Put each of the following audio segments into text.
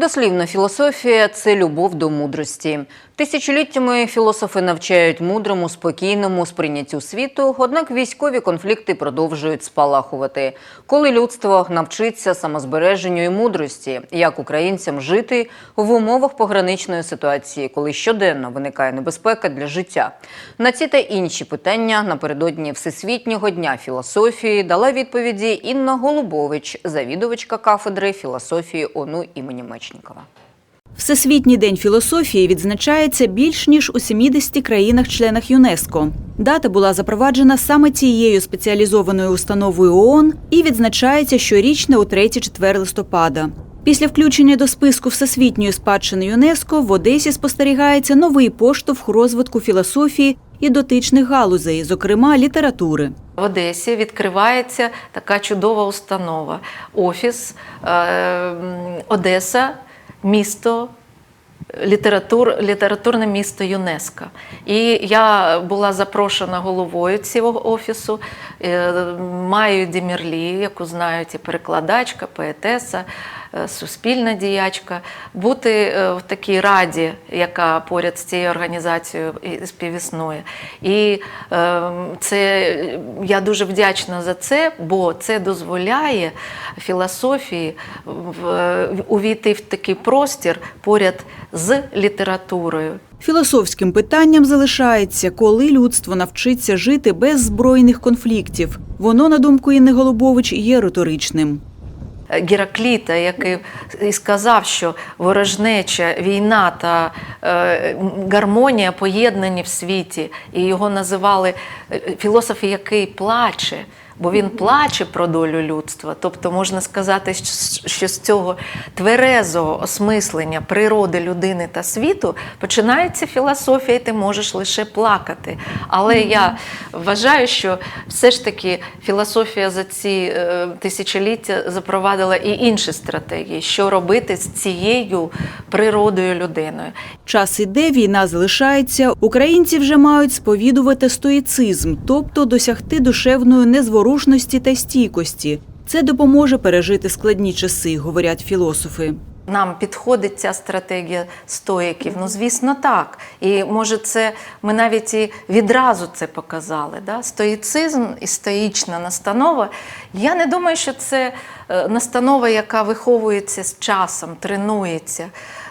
Дослівна філософія це любов до мудрості. Тисячоліттями філософи навчають мудрому, спокійному сприйняттю світу, однак військові конфлікти продовжують спалахувати. Коли людство навчиться самозбереженню і мудрості, як українцям жити в умовах пограничної ситуації, коли щоденно виникає небезпека для життя. На ці та інші питання напередодні Всесвітнього дня філософії дала відповіді Інна Голубович, завідувачка кафедри філософії ОНУ імені Мечнікова. Всесвітній день філософії відзначається більш ніж у 70 країнах-членах ЮНЕСКО. Дата була запроваджена саме цією спеціалізованою установою ООН і відзначається щорічно у 3-4 листопада. Після включення до списку всесвітньої спадщини ЮНЕСКО в Одесі спостерігається новий поштовх розвитку філософії і дотичних галузей, зокрема літератури. В Одесі відкривається така чудова установа. Офіс е, Одеса, місто. Літератур, літературне місто ЮНЕСКО. І я була запрошена головою цього офісу. Е, Маю Демірлі, яку знають і перекладачка, поетеса, суспільна діячка, бути е, в такій раді, яка поряд з цією організацією співіснує. І е, це я дуже вдячна за це, бо це дозволяє філософії в- увійти в такий простір поряд з літературою. Філософським питанням залишається, коли людство навчиться жити без збройних конфліктів. Воно, на думку Інни Голубович, є риторичним. Геракліта, який сказав, що ворожнеча, війна та е, гармонія поєднані в світі, і його називали е, філософ, який плаче. Бо він плаче про долю людства. Тобто можна сказати, що- з цього тверезого осмислення природи людини та світу починається філософія, і ти можеш лише плакати. Але я вважаю, що все ж таки філософія за ці е, тисячоліття запровадила і інші стратегії, що робити з цією природою людиною. Час іде, війна залишається. Українці вже мають сповідувати стоїцизм, тобто досягти душевної незворушності та стійкості. Це допоможе пережити складні часи, говорять філософи. Нам підходить ця стратегія стоїків? Ну, звісно, так. І може, це ми навіть і відразу це показали. Да? Стоїцизм і стоїчна настанова. Я не думаю, що це е, настанова, яка виховується з часом, тренується.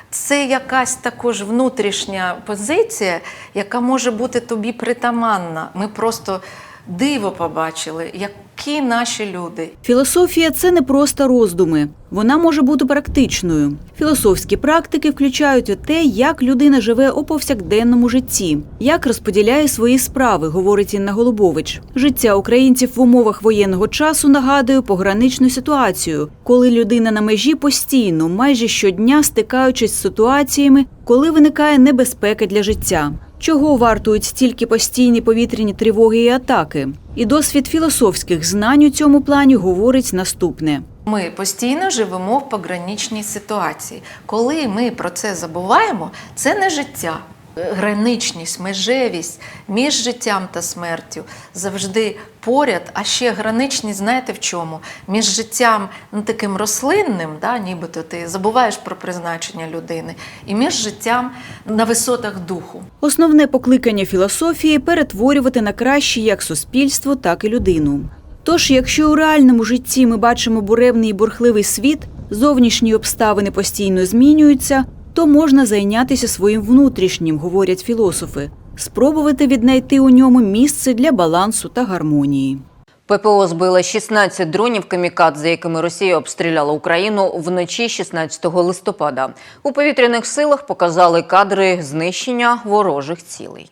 Це якась також внутрішня позиція, яка може бути тобі притаманна. Ми просто диво побачили, які наші люди, Філософія це не просто роздуми. Вона може бути практичною. Філософські практики включають те, як людина живе у повсякденному житті, як розподіляє свої справи, говорить Інна Голубович. Життя українців в умовах воєнного часу нагадує пограничну ситуацію, коли людина на межі постійно, майже щодня стикаючись з ситуаціями, коли виникає небезпека для життя. Чого вартують стільки постійні повітряні тривоги і атаки? І досвід філософських знань у цьому плані говорить наступне. Ми постійно живемо в пограничній ситуації. Коли ми про це забуваємо, це не життя. Граничність, межевість між життям та смертю завжди поряд, а ще граничність, знаєте в чому? Між життям ну, таким рослинним, да, нібито ти забуваєш про призначення людини, і між життям на висотах духу. Основне покликання філософії перетворювати на краще як суспільство, так і людину. Тож, якщо у реальному житті ми бачимо буревний і бурхливий світ, зовнішні обставини постійно змінюються, то можна зайнятися своїм внутрішнім, говорять філософи, спробувати віднайти у ньому місце для балансу та гармонії. ППО збила 16 дронів камікадзе, якими Росія обстріляла Україну вночі 16 листопада. У повітряних силах показали кадри знищення ворожих цілей.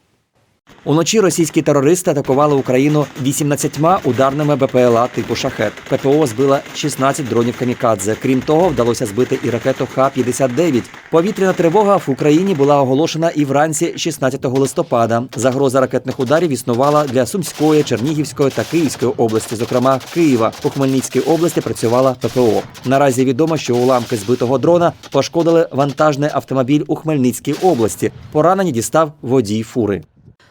Уночі російські терористи атакували Україну 18 ударними БПЛА типу шахет. ППО збила 16 дронів камікадзе. Крім того, вдалося збити і ракету Х-59. Повітряна тривога в Україні була оголошена і вранці 16 листопада. Загроза ракетних ударів існувала для Сумської, Чернігівської та Київської області, зокрема Києва. У Хмельницькій області працювала ППО. Наразі відомо, що уламки збитого дрона пошкодили вантажний автомобіль у Хмельницькій області. Поранені дістав водій фури.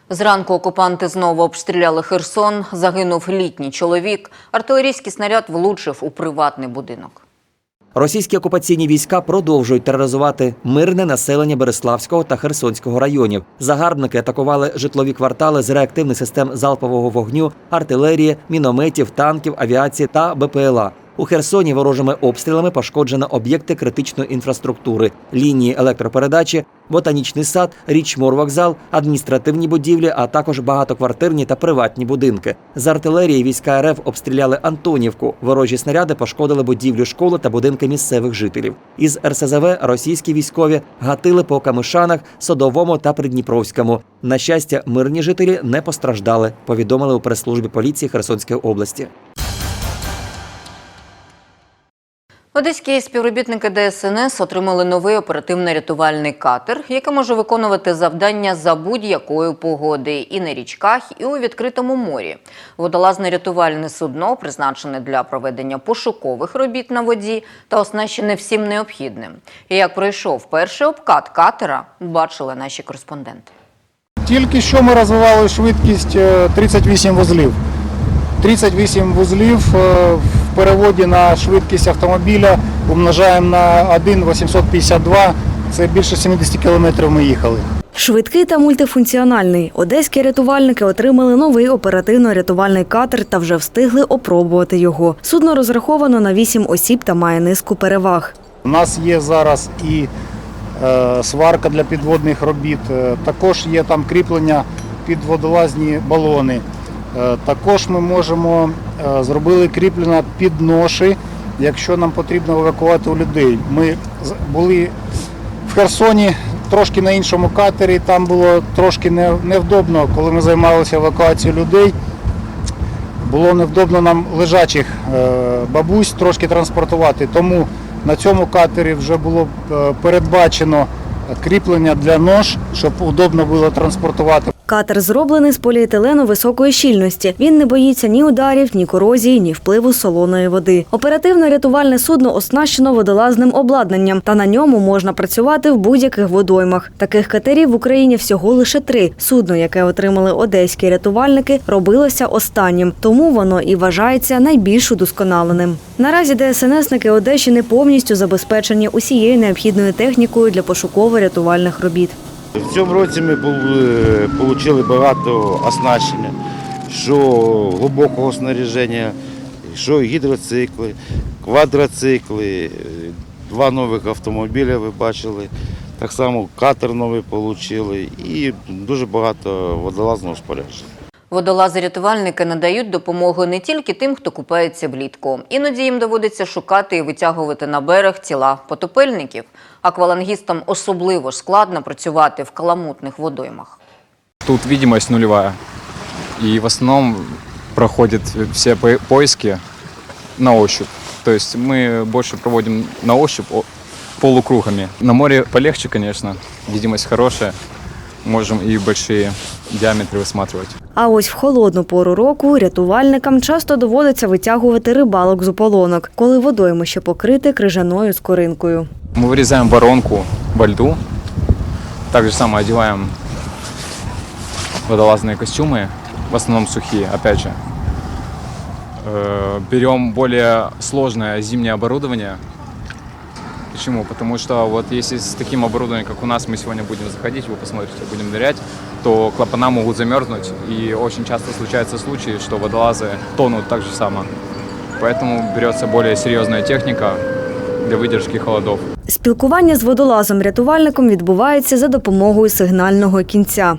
Зранку окупанти знову обстріляли Херсон. Загинув літній чоловік. Артилерійський снаряд влучив у приватний будинок. Російські окупаційні війська продовжують тероризувати мирне населення Береславського та Херсонського районів. Загарбники атакували житлові квартали з реактивних систем залпового вогню, артилерії, мінометів, танків, авіації та БПЛА. У Херсоні ворожими обстрілами пошкоджено об'єкти критичної інфраструктури, лінії електропередачі, ботанічний сад, річморвокзал, адміністративні будівлі, а також багатоквартирні та приватні будинки. З артилерії війська РФ обстріляли Антонівку. Ворожі снаряди пошкодили будівлю школи та будинки місцевих жителів. Із РСЗВ російські військові гатили по Камишанах, Садовому та Придніпровському. На щастя, мирні жителі не постраждали. Повідомили у прес-службі поліції Херсонської області. Одеські співробітники ДСНС отримали новий оперативно-рятувальний катер, який може виконувати завдання за будь-якої погоди і на річках, і у відкритому морі. Водолазне рятувальне судно призначене для проведення пошукових робіт на воді та оснащене всім необхідним. І як пройшов перший обкат катера, бачили наші кореспонденти. Тільки що ми розвивали швидкість е, 38 вузлів. 38 вузлів е, переводі на швидкість автомобіля умножаємо на 1,852. Це більше 70 кілометрів ми їхали. Швидкий та мультифункціональний. Одеські рятувальники отримали новий оперативно-рятувальний катер та вже встигли опробувати його. Судно розраховано на 8 осіб та має низку переваг. У нас є зараз і е, сварка для підводних робіт, е, також є там кріплення під водолазні балони. Е, також ми можемо е, зробили кріплення під ноші, якщо нам потрібно евакувати у людей. Ми були в Херсоні трошки на іншому катері, там було трошки невдобно, коли ми займалися евакуацією людей. Було невдобно нам лежачих е, бабусь трошки транспортувати. Тому на цьому катері вже було передбачено кріплення для нож, щоб удобно було транспортувати. Катер зроблений з поліетилену високої щільності. Він не боїться ні ударів, ні корозії, ні впливу солоної води. Оперативно-рятувальне судно оснащено водолазним обладнанням, та на ньому можна працювати в будь-яких водоймах. Таких катерів в Україні всього лише три. Судно, яке отримали одеські рятувальники, робилося останнім, тому воно і вважається найбільш удосконаленим. Наразі ДСНСники Одещини повністю забезпечені усією необхідною технікою для пошуково-рятувальних робіт. В цьому році ми отримали багато оснащення, що глибокого снаряження, що гідроцикли, квадроцикли, е, два нових автомобіля ви бачили, так само катер новий отримали і дуже багато водолазного спорядження. Водолази-рятувальники надають допомогу не тільки тим, хто купається влітку. Іноді їм доводиться шукати і витягувати на берег тіла потопельників. Аквалангістам особливо складно працювати в каламутних водоймах. Тут видимость нулевая. И в основном проходят все по- поиски на ощупь. То есть мы больше проводим на ощупь полукругами. На море полегче, конечно. Видимость хорошая. Можем и большие диаметры высматривать. А ось в холодну пору року рятувальникам часто доводиться витягувати рибалок з ополонок, коли водоймище покрите крижаною скоринкою. Мы вырезаем воронку во льду. Так же самое одеваем водолазные костюмы, в основном сухие, опять же. Э, Берем более сложное зимнее оборудование. Почему? Потому что вот если с таким оборудованием, как у нас, мы сегодня будем заходить, вы посмотрите, будем нырять, то клапана могут замерзнуть. И очень часто случаются случаи, что водолазы тонут так же само. Поэтому берется более серьезная техника для выдержки холодов. Спілкування з водолазом-рятувальником відбувається за допомогою сигнального кінця.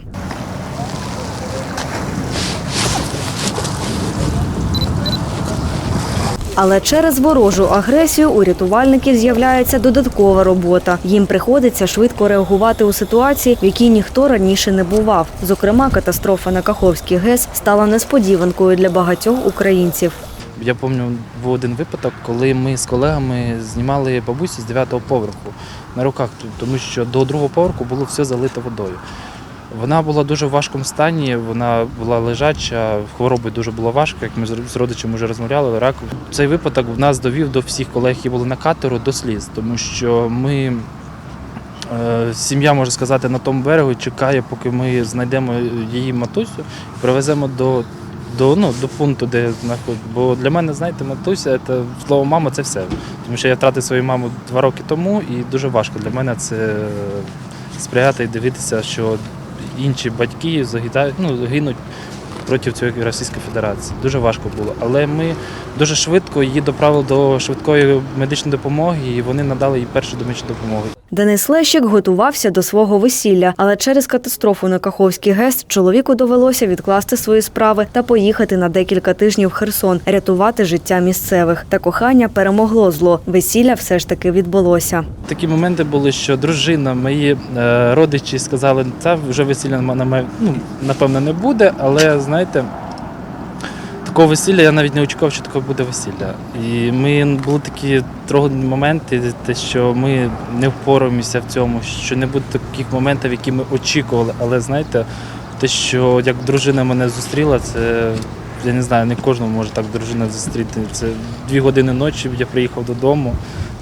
Але через ворожу агресію у рятувальників з'являється додаткова робота. Їм приходиться швидко реагувати у ситуації, в якій ніхто раніше не бував. Зокрема, катастрофа на Каховській ГЕС стала несподіванкою для багатьох українців. Я пам'ятаю, був один випадок, коли ми з колегами знімали бабусю з 9-го поверху на руках, тому що до другого поверху було все залито водою. Вона була дуже в важкому стані, вона була лежача, хворобою дуже було важко, як ми з родичами вже розмовляли, рак. Цей випадок в нас довів до всіх колег, які були на катеру, до сліз, тому що ми Е, Сім'я, можна сказати, на тому берегу чекає, поки ми знайдемо її матусю і привеземо до, до, ну, до пункту, де знаходиться. Бо для мене, знаєте, матуся, це слово мама це все. Тому що я втратив свою маму два роки тому, і дуже важко для мене це сприяти і дивитися, що інші батьки загидають, ну, гинуть проти цієї Російської Федерації. Дуже важко було. Але ми дуже швидко її доправили до швидкої медичної допомоги, і вони надали їй першу медичну допомогу. Денис Лещик готувався до свого весілля, але через катастрофу на Каховський ГЕС чоловіку довелося відкласти свої справи та поїхати на декілька тижнів в Херсон, рятувати життя місцевих. Та кохання перемогло зло. Весілля все ж таки відбулося. Такі моменти були, що дружина, мої е, родичі сказали, це вже весілля ну, напевно не буде, але знаєте. Такого весілля я навіть не очікував, що таке буде весілля. І ми були такі трогні моменти, те, що ми не впораємося в цьому, що не буде таких моментів, які ми очікували. Але знаєте, те, що як дружина мене зустріла, це я не знаю, не кожному може так дружина зустріти. Це дві години ночі, я приїхав додому.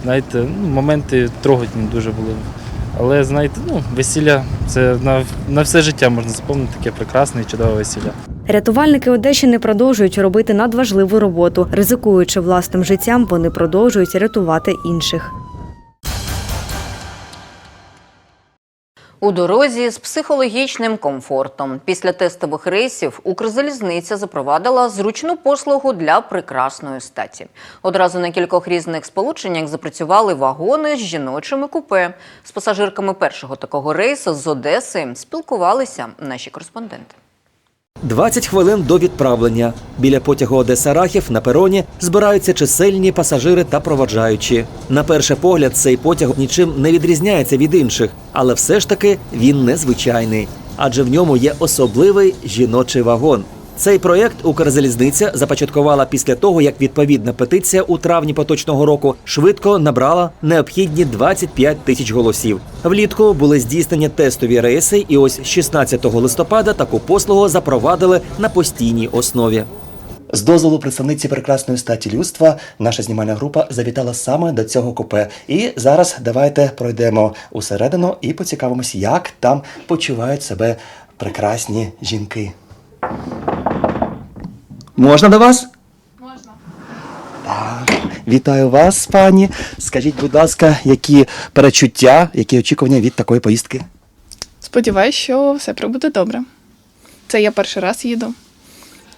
Знаєте, ну, моменти троготні дуже були. Але знаєте, ну, весілля це на, на все життя можна запомнити таке прекрасне і чудове весілля. Рятувальники Одещини продовжують робити надважливу роботу. Ризикуючи власним життям, вони продовжують рятувати інших. У дорозі з психологічним комфортом. Після тестових рейсів Укрзалізниця запровадила зручну послугу для прекрасної статі. Одразу на кількох різних сполученнях запрацювали вагони з жіночими купе. З пасажирками першого такого рейсу з Одеси спілкувалися наші кореспонденти. 20 хвилин до відправлення. Біля потягу Одеса Рахів на пероні збираються чисельні пасажири та проводжаючі. На перший погляд, цей потяг нічим не відрізняється від інших, але все ж таки він незвичайний, адже в ньому є особливий жіночий вагон. Цей проєкт Укрзалізниця започаткувала після того, як відповідна петиція у травні поточного року швидко набрала необхідні 25 тисяч голосів. Влітку були здійснені тестові рейси, і ось 16 листопада таку послугу запровадили на постійній основі. З дозволу представниці прекрасної статі людства наша знімальна група завітала саме до цього купе. І зараз давайте пройдемо усередину і поцікавимось, як там почувають себе прекрасні жінки. Можна до вас? Можна. Так. Вітаю вас, пані. Скажіть, будь ласка, які перечуття, які очікування від такої поїздки? Сподіваюсь, що все прибуде добре. Це я перший раз їду,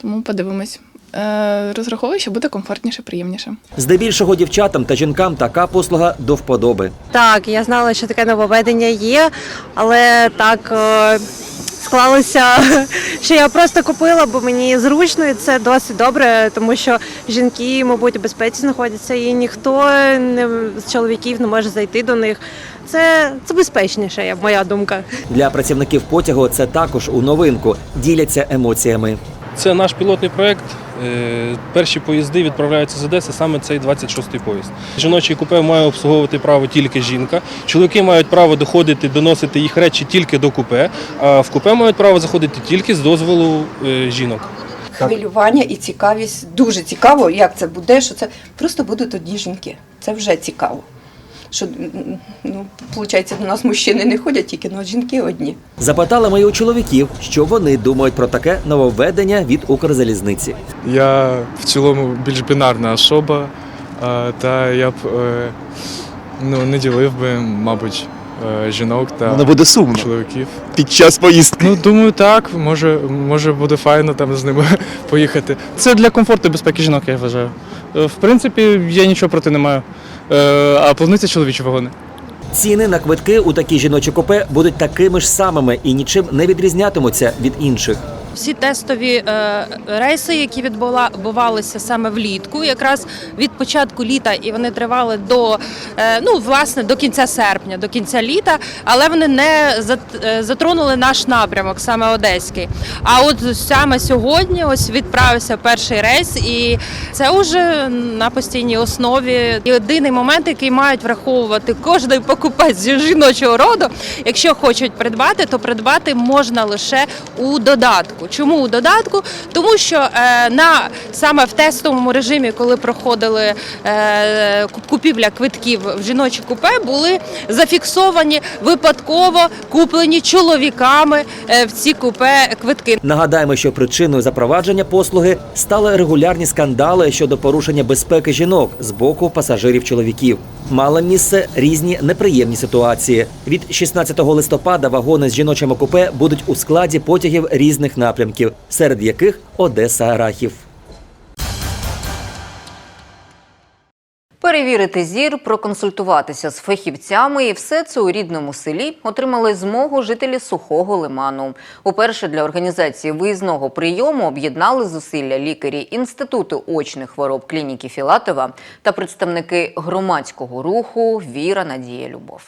тому подивимось. Е, розраховую, що буде комфортніше, приємніше. Здебільшого дівчатам та жінкам така послуга до вподоби. Так, я знала, що таке нововведення є, але так е, склалося, що я просто купила, бо мені зручно і це досить добре, тому що жінки, мабуть, у безпеці знаходяться, і ніхто не, з чоловіків не може зайти до них. Це, це безпечніше, моя думка. Для працівників потягу це також у новинку. Діляться емоціями. Це наш пілотний проект. Е, Перші поїзди відправляються з Одеси, саме цей 26-й поїзд. Жіночий купе має обслуговувати право тільки жінка. Чоловіки мають право доходити, доносити їх речі тільки до купе, а в купе мають право заходити тільки з дозволу е, жінок. Хвилювання і цікавість дуже цікаво, як це буде, що це просто будуть одні жінки. Це вже цікаво. Що ну, виходить, до нас мужчини не ходять, тільки ну, жінки одні. Запитали ми у чоловіків, що вони думають про таке нововведення від Укрзалізниці. Я в цілому більш бінарна особа, та я б е, ну, не ділив би, мабуть, е, жінок та буде сумно чоловіків. під час поїздки. Ну, думаю, так. Може, може буде файно там з ними поїхати. Це для комфорту і безпеки жінок, я вважаю. Е, В принципі, я нічого проти не маю. Е, А плануються чоловічі вагони. Ціни на квитки у такі жіночі купе будуть такими ж самими і нічим не відрізнятимуться від інших. Всі тестові е, рейси, які відбувалися саме влітку, якраз від початку літа, і вони тривали до е, ну власне до кінця серпня, до кінця літа, але вони не е, затронули наш напрямок, саме одеський. А от саме сьогодні ось відправився перший рейс, і це вже на постійній основі. Єдиний момент, який мають враховувати кожний покупець жіночого роду, якщо хочуть придбати, то придбати можна лише у додатку. Чому у додатку? Тому що е, на саме в тестовому режимі, коли проходили е, купівля квитків в жіночі купе, були зафіксовані випадково куплені чоловіками е, в ці купе квитки. Нагадаємо, що причиною запровадження послуги стали регулярні скандали щодо порушення безпеки жінок з боку пасажирів чоловіків. Мали місце різні неприємні ситуації. Від 16 листопада вагони з жіночими купе будуть у складі потягів різних напрямків, серед яких Одеса Рахів. Перевірити зір, проконсультуватися з фахівцями і все це у рідному селі отримали змогу жителі сухого лиману. Уперше для організації виїзного прийому об'єднали зусилля лікарі Інституту очних хвороб клініки Філатова та представники громадського руху Віра, Надія, Любов.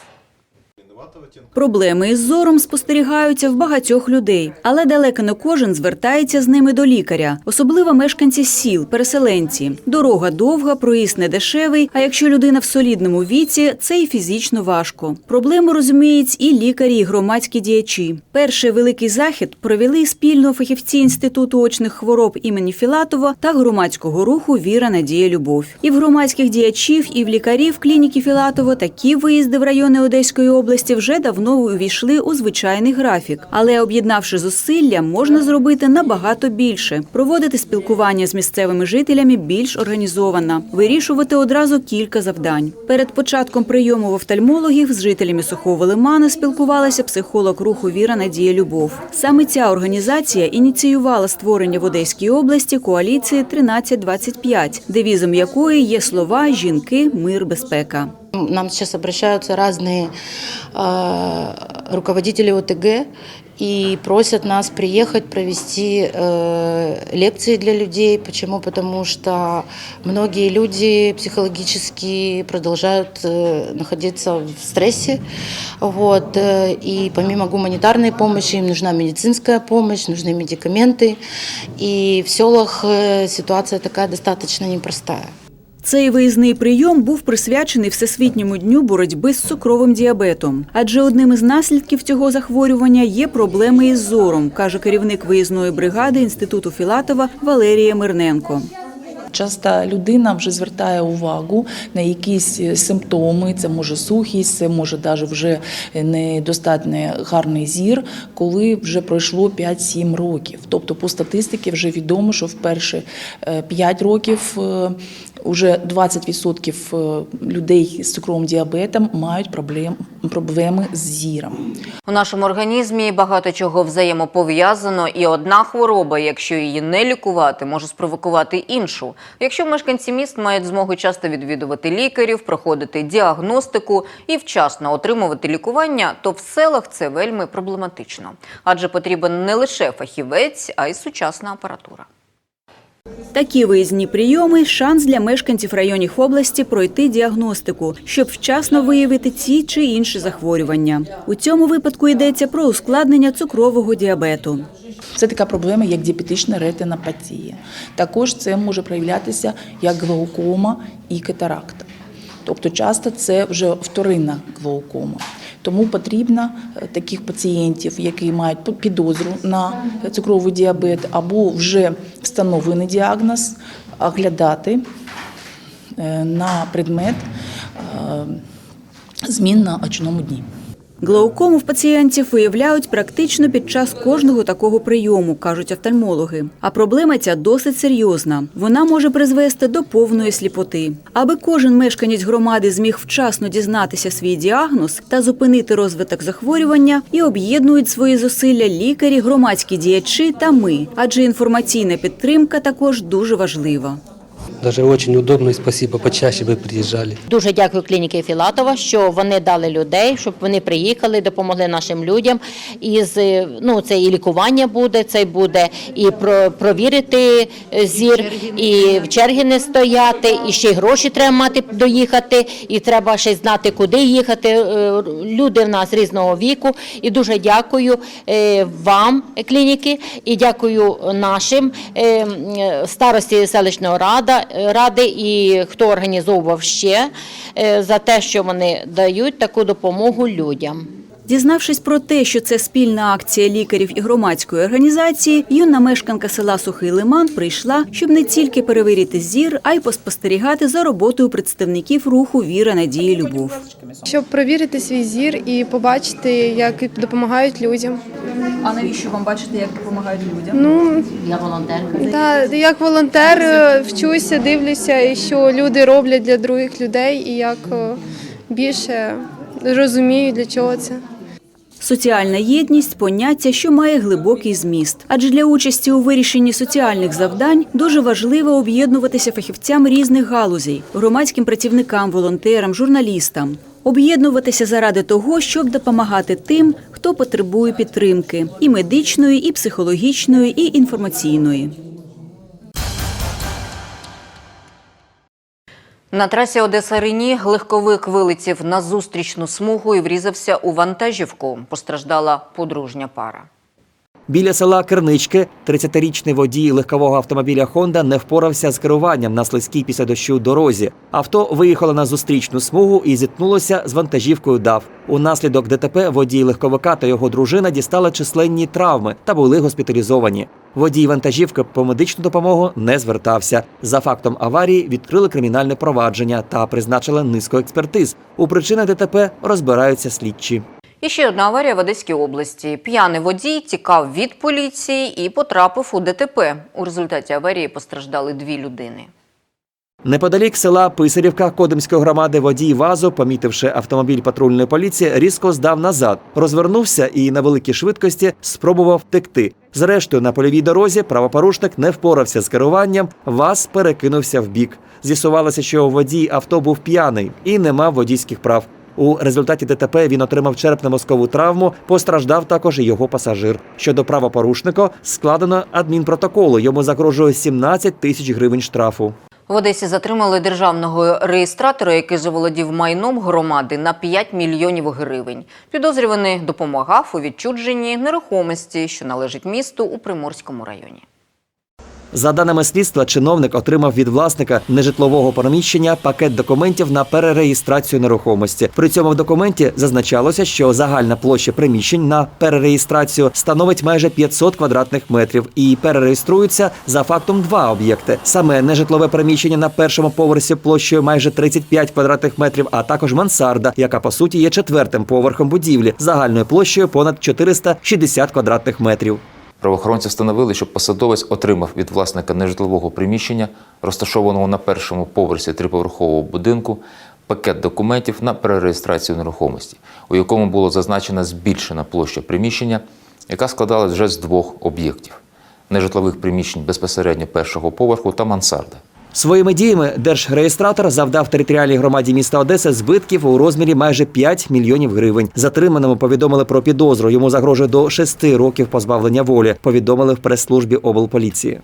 Проблеми із зором спостерігаються в багатьох людей, але далеко не кожен звертається з ними до лікаря, особливо мешканці сіл, переселенці. Дорога довга, проїзд недешевий. А якщо людина в солідному віці, це і фізично важко. Проблему розуміють і лікарі, і громадські діячі. Перший великий захід провели спільно фахівці інституту очних хвороб імені Філатова та громадського руху Віра, Надія, Любов. І в громадських діячів, і в лікарів клініки Філатова такі виїзди в райони Одеської області вже давно увійшли у звичайний графік. Але об'єднавши зусилля, можна зробити набагато більше, проводити спілкування з місцевими жителями більш організовано, вирішувати одразу кілька завдань. Перед початком прийому в офтальмологів з жителями сухого лимана спілкувалася психолог руху Віра Надія Любов. Саме ця організація ініціювала створення в Одеській області коаліції 1325, девізом якої є слова жінки, мир, безпека. Нам сейчас обращаются разные э, руководители ОТГ и просят нас приехать провести э, лекции для людей. Почему? Потому что многие люди психологически продолжают э, находиться в стрессе. Вот, э, и помимо гуманитарной помощи им нужна медицинская помощь, нужны медикаменты. И в селах э, ситуация такая достаточно непростая. Цей виїзний прийом був присвячений Всесвітньому дню боротьби з цукровим діабетом. Адже одним із наслідків цього захворювання є проблеми із зором, каже керівник виїзної бригади інституту Філатова Валерія Мирненко. Часто людина вже звертає увагу на якісь е, симптоми, це може сухість, це може навіть вже недостатньо гарний зір, коли вже пройшло 5-7 років. Тобто по статистиці вже відомо, що в перші 5 років е, Уже 20% людей з цукровим діабетом мають проблем, проблеми з зіром. У нашому організмі багато чого взаємопов'язано, і одна хвороба, якщо її не лікувати, може спровокувати іншу. Якщо мешканці міст мають змогу часто відвідувати лікарів, проходити діагностику і вчасно отримувати лікування, то в селах це вельми проблематично, адже потрібен не лише фахівець, а й сучасна апаратура. Такі виїзні прийоми – шанс для мешканців районів області пройти діагностику, щоб вчасно виявити ці чи інші захворювання. У цьому випадку йдеться про ускладнення цукрового діабету. Це така проблема, як діабетична ретинопатія. Також це може проявлятися як глаукома і катаракта. Тобто часто це вже вторинна глаукома. Тому потрібно е, таких пацієнтів, які мають підозру на цукровий діабет або вже встановлений діагноз, оглядати е, на предмет е, змін на очному дні. Глаукому в пацієнтів виявляють практично під час кожного такого прийому, кажуть офтальмологи. А проблема ця досить серйозна. Вона може призвести до повної сліпоти. Аби кожен мешканець громади зміг вчасно дізнатися свій діагноз та зупинити розвиток захворювання, і об'єднують свої зусилля лікарі, громадські діячі та ми. Адже інформаційна підтримка також дуже важлива. Даже очень удобно и спасибо, почаще бы приезжали. Дуже дякую клініки Філатова, що вони дали людей, щоб вони приїхали, допомогли нашим людям. І з ну це і лікування буде, це буде і про провірити зір, і в черги не стояти, і ще й гроші треба мати доїхати, і треба ще знати, куди їхати. Е, Люди в нас різного віку. І дуже дякую е, вам, клініки, і дякую нашим е, старості селищного рада ради і хто організовував ще е, за те, що вони дають таку допомогу людям. Дізнавшись про те, що це спільна акція лікарів і громадської організації, юна мешканка села Сухий Лиман прийшла, щоб не тільки перевірити зір, а й поспостерігати за роботою представників руху Віра, Надії, Любов. Щоб провірити свій зір і побачити, як допомагають людям. А навіщо вам бачити, як допомагають людям? Ну Я волонтерка. та як волонтер е, вчуся, дивлюся, що люди роблять для других людей, і як е, більше розумію, для чого це. Соціальна єдність поняття, що має глибокий зміст. Адже для участі у вирішенні соціальних завдань дуже важливо об'єднуватися фахівцям різних галузей, громадським працівникам, волонтерам, журналістам. Об'єднуватися заради того, щоб допомагати тим, хто потребує підтримки і медичної, і психологічної, і інформаційної. На трасі Одеса Рені легковик вилетів на зустрічну смугу і врізався у вантажівку. Постраждала подружня пара. Біля села Кернички 30-річний водій легкового автомобіля Honda не впорався з керуванням на слизькій після дощу дорозі. Авто виїхало на зустрічну смугу і зіткнулося з вантажівкою ДАВ. Унаслідок ДТП водій легковика та його дружина дістали численні травми та були госпіталізовані. Водій вантажівки по медичну допомогу не звертався. За фактом аварії відкрили кримінальне провадження та призначили низку експертиз. У причинах ДТП розбираються слідчі. І ще одна аварія в Одеській області. П'яний водій тікав від поліції і потрапив у ДТП. У результаті аварії постраждали дві людини. Неподалік села Писарівка Кодимської громади водій ВАЗу, помітивши автомобіль патрульної поліції, різко здав назад, розвернувся і на великій швидкості спробував втекти. Зрештою, на польовій дорозі правопорушник не впорався з керуванням, ВАЗ перекинувся в бік. З'ясувалося, що водій авто був п'яний і не мав водійських прав. У результаті ДТП він отримав черепно-мозкову травму. Постраждав також і його пасажир. Щодо правопорушника складено адмінпротоколу. Йому загрожує 17 тисяч гривень штрафу. В Одесі затримали державного реєстратора, який заволодів майном громади на 5 мільйонів гривень. Підозрюваний допомагав у відчудженні нерухомості, що належить місту у Приморському районі. За даними слідства, чиновник отримав від власника нежитлового приміщення пакет документів на перереєстрацію нерухомості. При цьому в документі зазначалося, що загальна площа приміщень на перереєстрацію становить майже 500 квадратних метрів і перереєструються за фактом два об'єкти: саме нежитлове приміщення на першому поверсі площею майже 35 квадратних метрів, а також мансарда, яка по суті є четвертим поверхом будівлі загальною площею понад 460 квадратних метрів. Правоохоронці встановили, що посадовець отримав від власника нежитлового приміщення, розташованого на першому поверсі триповерхового будинку, пакет документів на перереєстрацію нерухомості, у якому було зазначена збільшена площа приміщення, яка складалась вже з двох об'єктів нежитлових приміщень безпосередньо першого поверху та мансарди. Своїми діями держреєстратор завдав територіальній громаді міста Одеси збитків у розмірі майже 5 мільйонів гривень. Затриманому повідомили про підозру. Йому загрожує до 6 років позбавлення волі. Повідомили в прес-службі облполіції.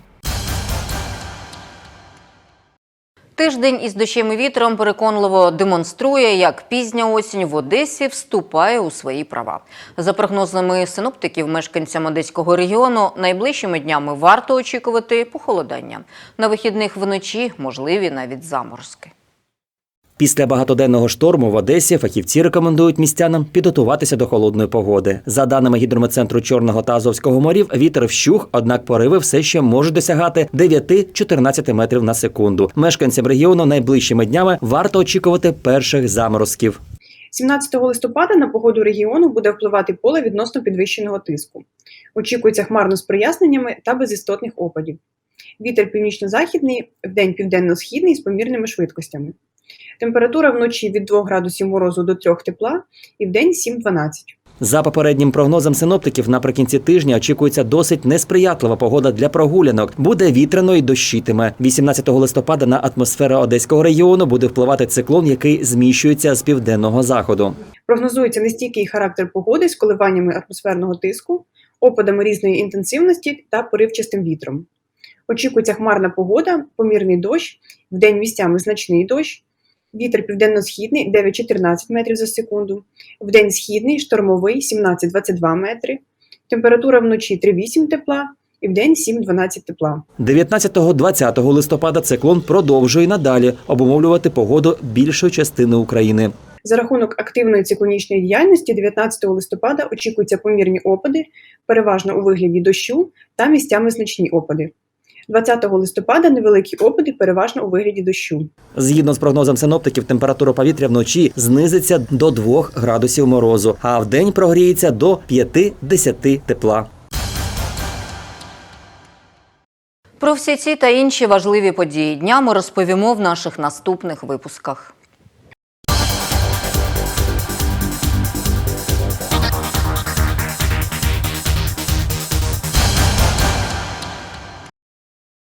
Тиждень із дощем і вітром переконливо демонструє, як пізня осінь в Одесі вступає у свої права. За прогнозами синоптиків, мешканцям Одеського регіону найближчими днями варто очікувати похолодання. На вихідних вночі можливі навіть заморозки. Після багатоденного шторму в Одесі фахівці рекомендують містянам підготуватися до холодної погоди. За даними гідрометцентру Чорного та Азовського морів, вітер вщух, однак пориви все ще можуть досягати 9-14 метрів на секунду. Мешканцям регіону найближчими днями варто очікувати перших заморозків. 17 листопада на погоду регіону буде впливати поле відносно підвищеного тиску. Очікується хмарно з проясненнями та без істотних опадів. Вітер північно-західний, вдень південно-східний з помірними швидкостями. Температура вночі від 2 градусів морозу до 3 тепла і вдень 7-12. За попереднім прогнозом синоптиків, наприкінці тижня очікується досить несприятлива погода для прогулянок. Буде вітряно і дощитиме. 18 листопада на атмосферу Одеського регіону буде впливати циклон, який зміщується з південного заходу. Прогнозується нестійкий характер погоди з коливаннями атмосферного тиску, опадами різної інтенсивності та поривчастим вітром. Очікується хмарна погода, помірний дощ, вдень місцями значний дощ, вітер південно-східний 9-14 метрів за секунду, вдень східний, штормовий 17-22 метри, температура вночі 3-8 тепла і вдень 7-12 тепла. 19-20 листопада циклон продовжує надалі обумовлювати погоду більшої частини України. За рахунок активної циклонічної діяльності 19 листопада очікуються помірні опади, переважно у вигляді дощу та місцями значні опади. 20 листопада невеликі опади, переважно у вигляді дощу. Згідно з прогнозом синоптиків, температура повітря вночі знизиться до 2 градусів морозу, а вдень прогріється до 5-10 тепла. Про всі ці та інші важливі події дня ми розповімо в наших наступних випусках.